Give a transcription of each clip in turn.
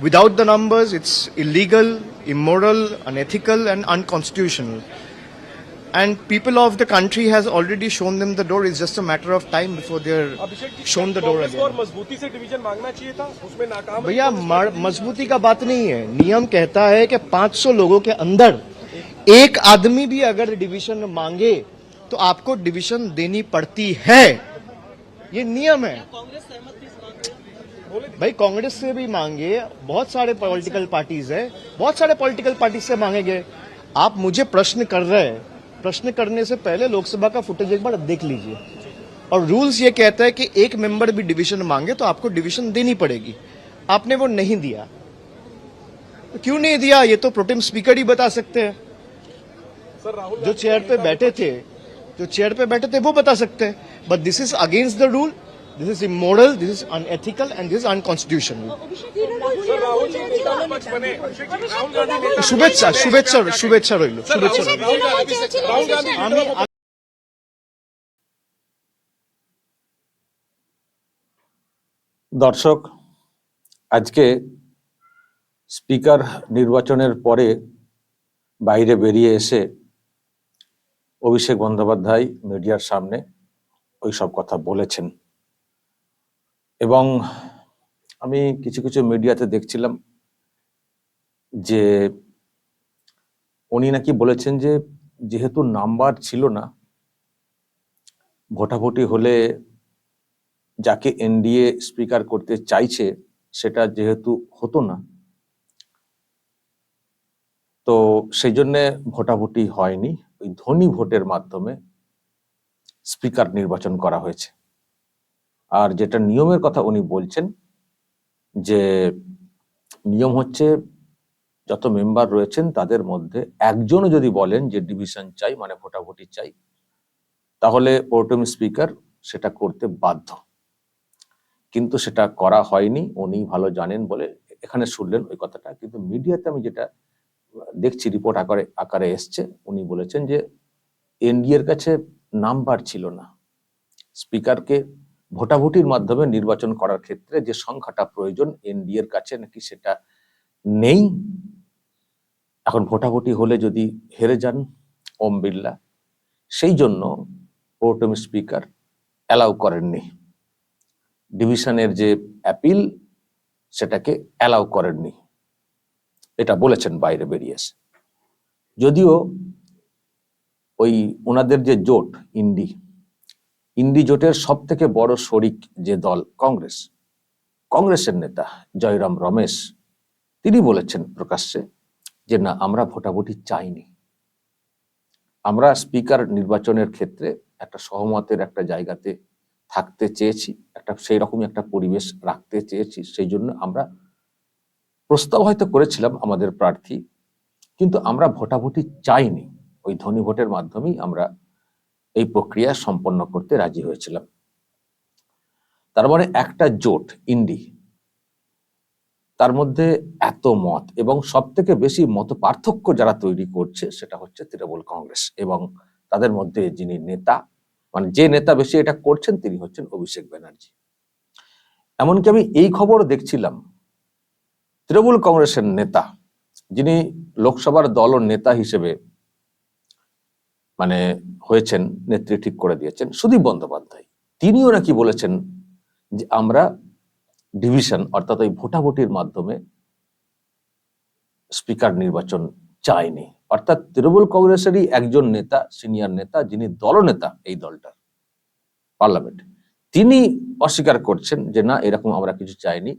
Without the numbers, it's illegal, immoral, unethical, and unconstitutional. And people of the country has already shown them the door. It's just a matter of time before they're shown the door Congress को और again. मजबूती से division मांगना चाहिए था उसमें नाकाम भैया मजबूती का बात नहीं है नियम कहता है कि 500 लोगों के अंदर एक आदमी भी अगर डिवीज़न मांगे तो आपको डिवीज़न देनी पड़ती है ये नियम है भाई कांग्रेस से भी मांगे बहुत सारे पॉलिटिकल पार्टीज़ है बहुत सारे पॉलिटिकल पार्टी से मांगेंगे। आप मुझे प्रश्न कर रहे हैं प्रश्न करने से पहले लोकसभा का फुटेज एक बार देख लीजिए। और रूल्स ये कहता है कि एक मेंबर भी डिवीज़न मांगे तो आपको डिवीज़न देनी पड़ेगी। आपने वो नहीं दिया। तो क्यों नहीं दिया? ये तो प्रोटेम स्पीकर ही बता सकते हैं। सर राहुल जो चेयर पे बैठे थे जो चेयर पे बैठे थे वो बता सकते हैं। But this is against the rule this is immoral, this is unethical, and this is unconstitutional. শুভেচ্ছা শুভেচ্ছা শুভেচ্ছা রইল শুভেচ্ছা আমি দর্শক আজকে স্পিকার নির্বাচনের পরে বাইরে বেরিয়ে এসে অভিষেক বন্দ্যোপাধ্যায় মিডিয়ার সামনে ওই সব কথা বলেছেন। এবং আমি কিছু কিছু মিডিয়াতে দেখছিলাম যে উনি নাকি বলেছেন যে যেহেতু নাম্বার ছিল না, ভোটাভুটি হলে যাকে এনডিএ স্পিকার করতে চাইছে সেটা যেহেতু হতো না, তো সেই জন্য ভোটাভুটি হয়নি। ওই ধনী ভোটের মাধ্যমে স্পিকার নির্বাচন করা হয়েছে। আর যেটা নিয়মের কথা উনি বলছেন যে নিয়ম হচ্ছে যত মেম্বার রয়েছেন তাদের মধ্যে একজনও যদি বলেন যে ডিভিশন চাই মানে ভোটাভুটি চাই, তাহলে প্রোটেম স্পিকার সেটা করতে বাধ্য। কিন্তু সেটা করা হয়নি, উনি ভালো জানেন বলে এখানে শুনলেন ওই কথাটা। কিন্তু মিডিয়াতে আমি যেটা দেখছি, রিপোর্ট আকারে আকারে এসছে, উনি বলেছেন যে এনডিএর কাছে নাম্বার ছিল না। স্পিকারকে ভোটাভুটির মাধ্যমে নির্বাচন করার ক্ষেত্রে যে সংখ্যাটা প্রয়োজন এনডিএর কাছে নাকি সেটা নেই? এখন ভোটাভুটি হলে যদি হেরে যান ওম বিড়লা, সেই জন্য প্রোটেম স্পিকার অ্যালাউ করেননি। ডিভিশনের যে অ্যাপিল, সেটাকে অ্যালাউ করেননি। এটা বলেছেন বাইরে বেরিয়ে এসে। যদিও ওই ওনাদের যে জোট, ইন্ডি ইন্ডি জোটের সব থেকে বড় শরিক যে দল কংগ্রেস। কংগ্রেসের নেতা জয়রাম রমেশ, তিনি বলেছেন প্রকাশ্যে যে, না, আমরা ভোটাভুটি চাইনি। আমরা স্পিকার নির্বাচনের ক্ষেত্রে একটা সহমতের একটা জায়গাতে থাকতে চেয়েছি, একটা সেই রকমই একটা পরিবেশ রাখতে চেয়েছি, সেই জন্য আমরা প্রস্তাব হয়তো করেছিলাম আমাদের প্রার্থী, কিন্তু আমরা ভোটাভুটি চাইনি। ওই ধনী ভোটের মাধ্যমেই আমরা এই প্রক্রিয়া সম্পন্ন করতে রাজি হয়েছিলাম। তার মানে একটা জোট, ইন্ডি, তার মধ্যে এত মত এবং সব থেকে বেশি মত পার্থক্য যারা তৈরি করছে সেটা হচ্ছে তৃণমূল কংগ্রেস এবং তাদের মধ্যে যিনি নেতা মানে যে নেতা বেশি এটা করছেন তিনি হচ্ছেন অভিষেক ব্যানার্জি। এমনকি আমি এই খবর দেখছিলাম, তৃণমূল কংগ্রেসের নেতা, যিনি লোকসভার দল নেতা হিসেবে মানে হয়েছেন, নেত্রী ঠিক করে দিয়েছেন। সুদীপ বন্দ্যোপাধ্যায়, তিনিও নাকি বলেছেন যে আমরা ডিভিশন অর্থাৎ ওই ভোটাভুটির মাধ্যমে স্পিকার নির্বাচন চাইনি। অর্থাৎ তৃণমূল কংগ্রেসেরই একজন নেতা, সিনিয়র নেতা, যিনি দলনেতা এই দলটার পার্লামেন্ট, তিনি অস্বীকার করছেন যে না, এরকম আমরা কিছু চাইনি।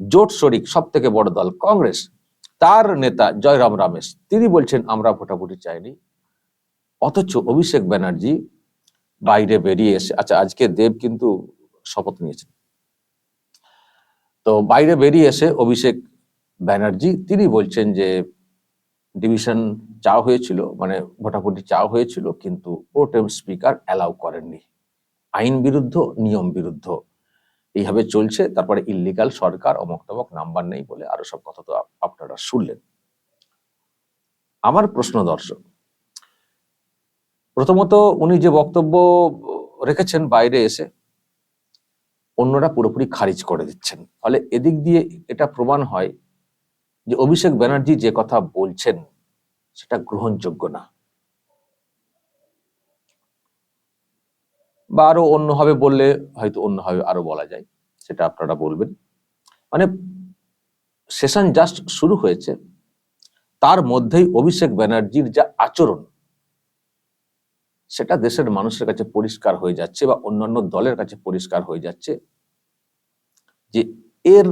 জোট শরিক সব থেকে বড় দল কংগ্রেস, তার নেতা জয়রাম রামেশ, তিনি বলছেন, আমরা ভোটাভুটি চাইনি। অথচ অভিষেক ব্যানার্জি বাইরে বেরিয়ে এসে আচ্ছা আজকে দেব কিন্তু শপথ নিয়েছেন। তো বাইরে বেরিয়ে এসে অভিষেক ব্যানার্জি, তিনি বলছেন যে ডিভিশন চাওয়া হয়েছিল মানে ভোটাভুটি চাওয়া হয়েছিল, কিন্তু প্রোটেম স্পিকার অ্যালাউ করেননি। আইন বিরুদ্ধ, নিয়ম বিরুদ্ধ। এইভাবে চলছে, তারপরে ইল্লিগাল সরকার, অমক তমক, নাম্বার নেই বলে আরও সব কথা তো আপ- আপনারা শুনলেন। আমার প্রশ্ন দর্শক প্রথমত উনি যে বক্তব্য রেখেছেন বাইরে এসে, অন্যরা পুরোপুরি খারিজ করে দিচ্ছেন। ফলে এদিক দিয়ে এটা প্রমাণ হয় যে অভিষেক ব্যানার্জি যে কথা বলছেন, সেটা গ্রহণযোগ্য না। বা আরও অন্যভাবে বললে হয়তো অন্যভাবে আরও বলা যায়, সেটা আপনারা বলবেন। মানে সেশন জাস্ট শুরু হয়েছে, তার মধ্যেই অভিষেক ব্যানার্জির যা আচরণ সেটা দেশের মানুষের কাছে পরিষ্কার হয়ে যাচ্ছে বা অন্যান্য দলের কাছে পরিষ্কার হয়ে যাচ্ছে যে এর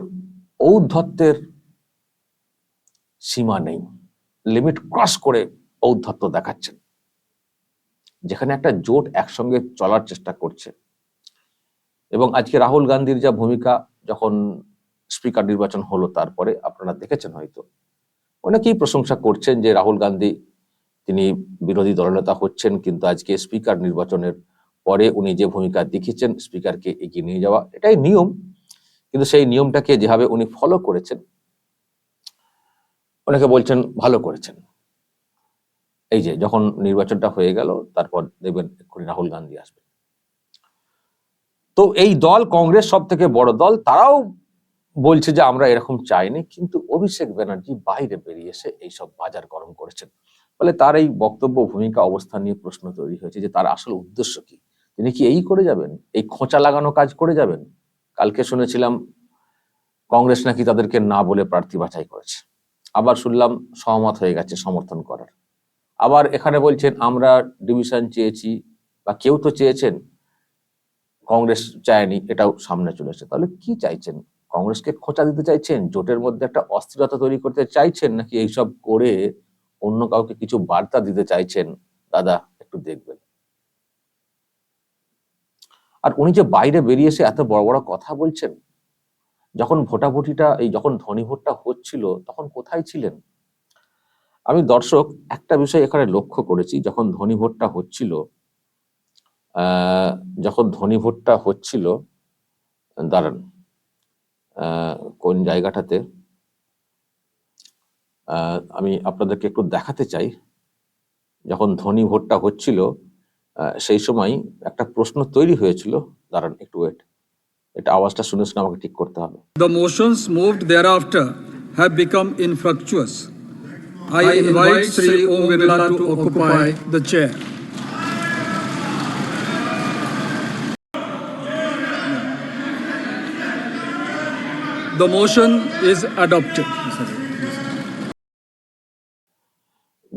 ঔদ্ধত্যের সীমা নেই। লিমিট ক্রস করে ঔদ্ধত্য দেখাচ্ছেন। যেখানে একটা জোট একসঙ্গে চলার চেষ্টা করছে। এবং আজকে রাহুল গান্ধীর যা ভূমিকা যখন স্পিকার নির্বাচন হলো তারপরে আপনারা দেখেছেন হয়তো। অনেকেই প্রশংসা করছেন যে রাহুল গান্ধী তিনি বিরোধী দলনেতা হচ্ছেন, কিন্তু আজকে স্পিকার নির্বাচনের পরে উনি যে ভূমিকা দেখিয়েছেন, স্পিকারকে এগিয়ে নিয়ে যাওয়া এটাই নিয়ম। কিন্তু সেই নিয়মটাকে যেভাবে উনি ফলো করেছেন, অনেকে বলছেন ভালো করেছেন। এই যে যখন নির্বাচনটা হয়ে গেল, তারপর দেখবেন এক্ষুনি রাহুল গান্ধী আসবে। তো এই দল কংগ্রেস সব থেকে বড় দল, তারাও বলছে যে আমরা এরকম চাইনি, কিন্তু অভিষেক ব্যানার্জি বাইরে বেরিয়ে এসে এইসব বাজার গরম করেছেন। ফলে তার এই বক্তব্য ভূমিকা অবস্থান নিয়ে প্রশ্ন তৈরি হয়েছে যে তার আসল উদ্দেশ্য কি? তিনি কি এই করে যাবেন? এই খোঁচা লাগানো কাজ করে যাবেন? কালকে শুনেছিলাম, কংগ্রেস নাকি তাদেরকে না বলে প্রার্থী বাছাই করেছে। আবার শুনলাম, সহমত হয়ে গেছে সমর্থন করার। আবার এখানে বলছেন, আমরা ডিভিশন চেয়েছি, বা কেউ তো চেয়েছেন, কংগ্রেস চায়নি, এটাও সামনে চলেছে তাহলে কি চাইছেন? কংগ্রেসকে খোঁচা দিতে চাইছেন? জোটের মধ্যে একটা অস্থিরতা তৈরি করতে চাইছেন নাকি এইসব করে অন্য কাউকে কিছু বার্তা দিতে চাইছেন, দাদা, একটু দেখবেন। আর উনি যে বাইরে বেরিয়ে এসে এত বড় বড় কথা বলছেন, যখন ভোটাভুটিটা, এই যখন ধনী ভোটটা হচ্ছিল, তখন কোথায় ছিলেন? আমি দর্শক, একটা বিষয় এখানে লক্ষ্য করেছি, যখন ধনী ভোটটা হচ্ছিল যখন ধনী ভোটটা হচ্ছিল, দাঁড়ান কোন জায়গাটাতে? আমি আপনাদেরকে একটু দেখাতে চাই। যখন ধনী ভোটটা হচ্ছিল সেই সময় একটা প্রশ্ন তৈরি হয়েছিল। দাঁড়ান একটু ওয়েট এটা আওয়াজটা শুনে শুনে আমাকে ঠিক করতে হবে। The motions moved thereafter have become infructuous I invite Shri Om Birla to occupy the chair the motion is adopted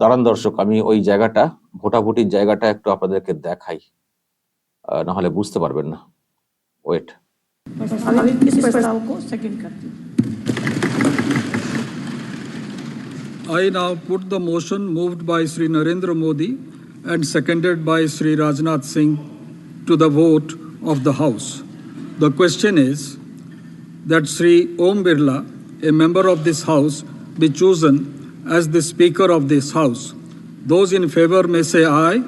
দাঁড়ান দর্শক আমি ওই জায়গাটা ভোটাভুটির জায়গাটা একটু আপনাদেরকে দেখাই না হলে বুঝতে পারবেন না wait I now put the motion moved by Sri Narendra Modi and seconded by Sri Rajnath Singh to the vote of the House. The question is that Sri Om Birla, a member of this House, be chosen as the Speaker of this House. Those in favor may say aye.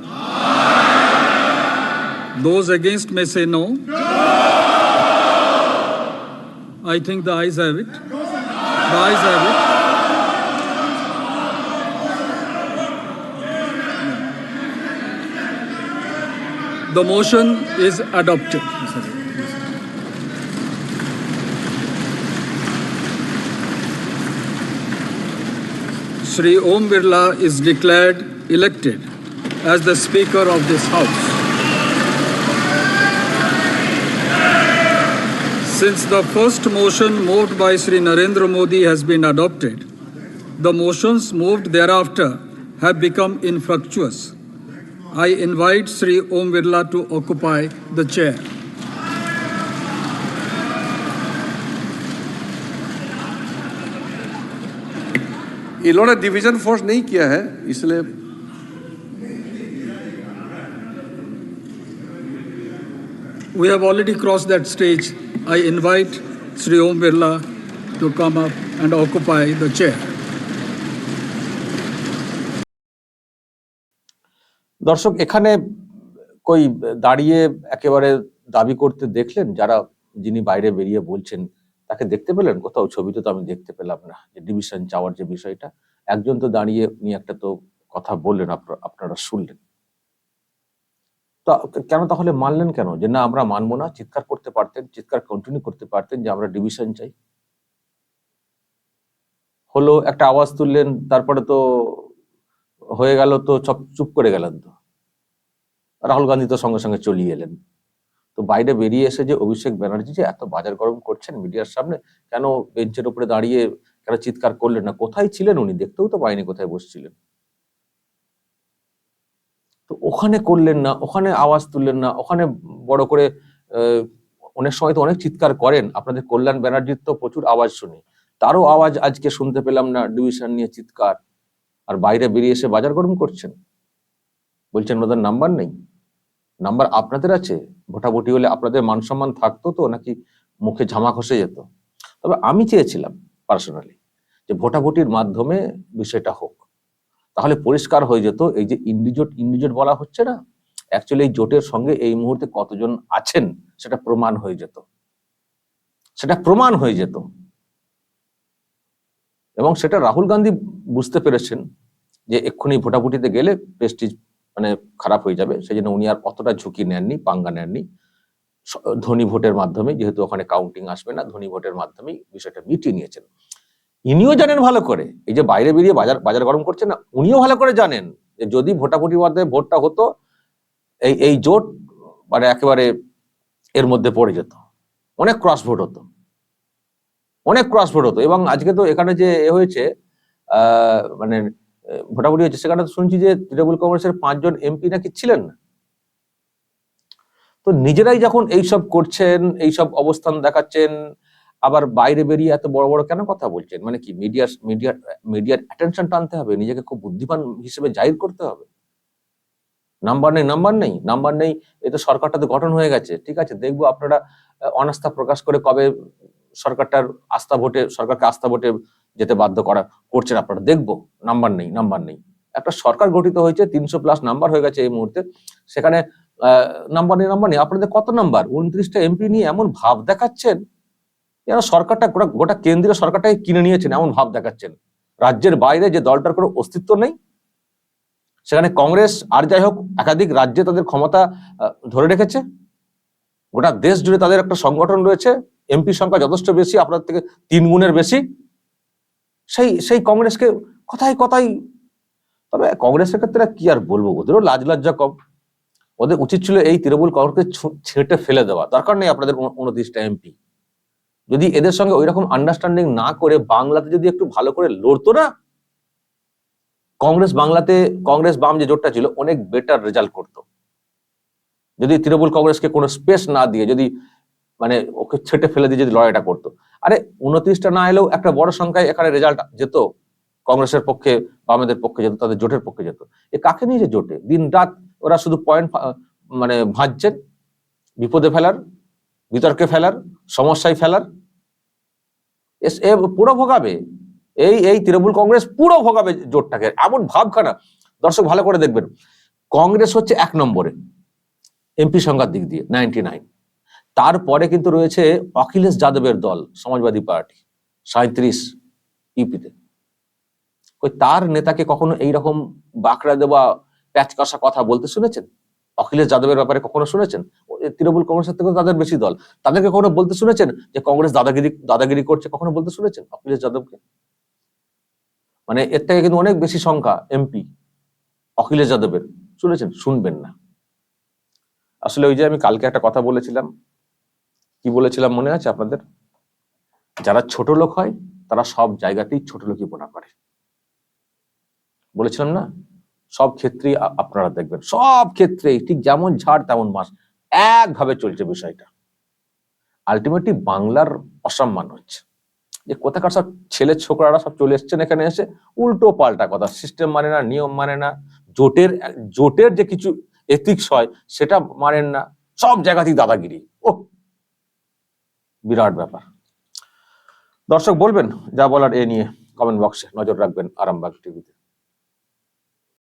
Those against may say no. I think the ayes have it. The ayes have it. The motion is adopted. Sri Om Birla is declared elected as the Speaker of this House. Since the first motion moved by Sri Narendra Modi has been adopted, the motions moved thereafter have become infructuous. I invite Sri Om Birla to occupy the chair. इन्होंने division force नहीं किया है इसलिए We have already crossed that stage. I invite Sri Om Birla to come up and occupy the chair. দর্শক এখানে কই দাঁড়িয়ে একেবারে দাবি করতে দেখলেন যারা যিনি বাইরে বেরিয়ে বলছেন তাকে দেখতে পেলেন? কোথাও ছবিতে তো আমি দেখতে পেলাম না। যে ডিভিশন চাওয়ার যে বিষয়টা, একজন তো দাঁড়িয়ে উনি একটা তো কথা বললেন আপনারা শুনলেন। কেন তাহলে মানলেন কেন? যে না, আমরা মানবো না, চিৎকার করতে পারতেন, চিৎকার কন্টিনিউ করতে পারতেন যে আমরা ডিভিশন চাই। হলো, একটা আওয়াজ তুললেন, তারপরে তো হয়ে গেল তো চুপ করে গেলেন তো। রাহুল গান্ধী তো সঙ্গে সঙ্গে চলিয়ে এলেন। তো বাইরে বেরিয়ে এসে যে অভিষেক ব্যানার্জি যে এত বাজার গরম করছেন মিডিয়ার সামনে, কেন বেঞ্চের উপরে দাঁড়িয়ে কেন চিৎকার করলেন না? কোথায় ছিলেন উনি? দেখতেও তো পাইনি কোথায় বসছিলেন। তো ওখানে করলেন না, ওখানে আওয়াজ তুললেন না, ওখানে বড় করে অনেক সময় তো অনেক চিৎকার করেন। আপনাদের কল্যাণ ব্যানার্জির তো প্রচুর আওয়াজ শুনি। তারও আওয়াজ আজকে শুনতে পেলাম না, ডিভিশন নিয়ে চিৎকার। আর বাইরে বেরিয়ে এসে বাজার গরম করছেন। বলছেন ওদের নাম্বার নেই। নাম্বার আপনাদের আছে? ভোটাভুটি হলে আপনাদের মান সম্মান থাকতো তো, নাকি মুখে ঝামা খসে যেত? তবে আমি চেয়েছিলাম পার্সোনালি যে ভোটাভুটির মাধ্যমে বিষয়টা হোক। তাহলে পরিষ্কার হয়ে যেত এই যে ইন্ডিজোট ইন্ডিজোট বলা হচ্ছে না? অ্যাকচুয়ালি এই জোটের সঙ্গে এই মুহূর্তে কতজন আছেন, সেটা প্রমাণ হয়ে যেত। সেটা প্রমাণ হয়ে যেত। এবং সেটা রাহুল গান্ধী বুঝতে পেরেছেন যে এক্ষুনি ভোটাভুটিতে গেলে প্রেস্টিজ মানে খারাপ হয়ে যাবে। সেই জন্য উনি আর অতটা ঝুঁকি নেননি, পাঙ্গা নেননি। ধনী ভোটের মাধ্যমে যেহেতু ওখানে কাউন্টিং আসবে না, ধনী ভোটের মাধ্যমেই বিষয়টা মিটিয়ে নিয়েছেন। ইনিও জানেন ভালো করে। এই যে বাইরে বেরিয়ে বাজার বাজার গরম করছেন না, উনিও ভালো করে জানেন যে যদি ভোটাভুটির মাধ্যমে ভোটটা হতো, এই এই জোট মানে একেবারে এর মধ্যে পড়ে যেত। অনেক ক্রস ভোট হতো। অনেক ক্রস ভোট হতো। এবং আজকে তো এখানে যে এ হয়েছে মানে ভোটাভুটি হয়েছে সেখানে শুনছি যে তৃণমূল কংগ্রেসের পাঁচজন এমপি নাকি ছিলেন। না তো নিজেরাই যখন এইসব করছেন, এইসব অবস্থান দেখাচ্ছেন, আবার বাইরে বেরিয়ে এত বড় বড় কেন কথা বলছেন? মানে কি মিডিয়ার মিডিয়ার মিডিয়ার অ্যাটেনশন টানতে হবে? নিজেকে খুব বুদ্ধিমান হিসেবে জাহির করতে হবে? নাম্বার নেই নাম্বার নেই। নাম্বার নেই, এ তো সরকারটা তো গঠন হয়ে গেছে। ঠিক আছে, দেখব আপনারা অনাস্থা প্রকাশ করে কবে সরকারটার আস্থা ভোটে, সরকারকে আস্থা ভোটে যেতে বাধ্য করা করছেন আপনারা। দেখব নাম্বার নেই নাম্বার নেই। একটা সরকার গঠিত হয়েছে, তিনশো প্লাস নাম্বার হয়ে গেছে এই মুহূর্তে। সেখানে নাম্বার নেই নাম্বার নেই। আপনাদের কত নাম্বার উনত্রিশটা এমপি নিয়ে এমন ভাব দেখাচ্ছেন? যেন সরকারটা গোটা গোটা কেন্দ্রীয় সরকারটাকে কিনে নিয়েছেন, এমন ভাব দেখাচ্ছেন। রাজ্যের বাইরে যে দলটার কোনো অস্তিত্ব নেই, সেখানে কংগ্রেস আর যাই হোক, একাধিক রাজ্যে তাদের ক্ষমতা ধরে রেখেছে। গোটা দেশ জুড়ে তাদের একটা সংগঠন রয়েছে। এমপি সংখ্যা যথেষ্ট বেশি আপনার থেকে তিন গুণের বেশি। সেই সেই কংগ্রেসকে কথাই কথাই তবে কংগ্রেসের ক্ষেত্রে কি আর বলব? ওদেরও লাজ লজ্জা কম। ওদের উচিত ছিল এই তৃণমূল কংগ্রেসকে ছেঁটে ফেলে দেওয়া। দরকার নেই আপনাদের উন- উনত্রিশটা এমপি। যদি এদের সঙ্গে ওই রকম আন্ডারস্ট্যান্ডিং না করে বাংলাতে যদি একটু ভালো করে লড়তো না, কংগ্রেস বাংলাতে, কংগ্রেস বাম যে জোটটা ছিল, অনেক বেটার রেজাল্ট করতো। যদি তৃণমূল কংগ্রেসকে কোনো স্পেস না দিয়ে, যদি মানে ওকে ছেটে ফেলে দিয়ে যদি লড়াইটা করতো। আরে উনত্রিশটা না এলেও একটা বড় সংখ্যায় এখানে রেজাল্ট যেত, কংগ্রেসের পক্ষে বামেদের পক্ষে যেত, তাদের জোটের পক্ষে যেত। এ কাকে নিয়ে যে জোটে? দিন রাত ওরা শুধু পয়েন্ট মানে ভাঁজছেন, বিপদে ফেলার, বিতর্কে ফেলার, সমস্যায় ফেলার। এ পুরো ভোগাবে। এই এই তৃণমূল কংগ্রেস পুরো ভোগাবে জোটটাকে। এমন ভাবখানা। দর্শক ভালো করে দেখবেন। কংগ্রেস হচ্ছে এক নম্বরে। এমপি সংখ্যার দিক দিয়ে নাইনটি নাইন তারপরে কিন্তু রয়েছে অখিলেশ যাদবের দল, সমাজবাদী পার্টি সাঁত্রিশ ইপিতে। ওই তার নেতাকে কখনো এইরকম বাঁকড়া দেওয়া প্যাচ কষা কথা বলতে শুনেছেন? অখিলেশ যাদবের ব্যাপারে কখনো শুনেছেন? তৃণমূল কংগ্রেসের থেকে তাদের বেশি দল। তাদেরকে কখনো বলতে শুনেছেন যে কংগ্রেস দাদাগিরি দাদাগিরি করছে? কখনো বলতে শুনেছেন অখিলেশ যাদবকে? মানে এর থেকে কিন্তু অনেক বেশি সংখ্যা এমপি অখিলেশ যাদবের। শুনেছেন? শুনবেন না। আসলে ওই যে আমি কালকে একটা কথা বলেছিলাম কি বলেছিলাম মনে আছে আপনাদের? যারা ছোট লোক হয়, তারা সব জায়গাতেই ছোট লোকই বোনা করে বলেছিলাম না? সব ক্ষেত্রেই আপনারা দেখবেন, সব ক্ষেত্রেই ঠিক যেমন ঝাড় তেমন মাস, একভাবে চলছে বিষয়টা। আলটিমেটলি বাংলার অসম্মান হচ্ছে। যে কোথাকার সব ছেলে ছোকরারা সব চলে এসছেন এখানে এসে, উল্টো পাল্টা কথা সিস্টেম মানে না, নিয়ম মানে না, জোটের জোটের যে কিছু এথিক্স হয়, সেটা মানেন না, সব জায়গাতেই দাদাগিরি। ও বিরাট ব্যাপার। দর্শক বলবেন যা বলার এ নিয়ে কমেন্ট বক্সে নজর রাখবেন আরামবাগ টিভিতে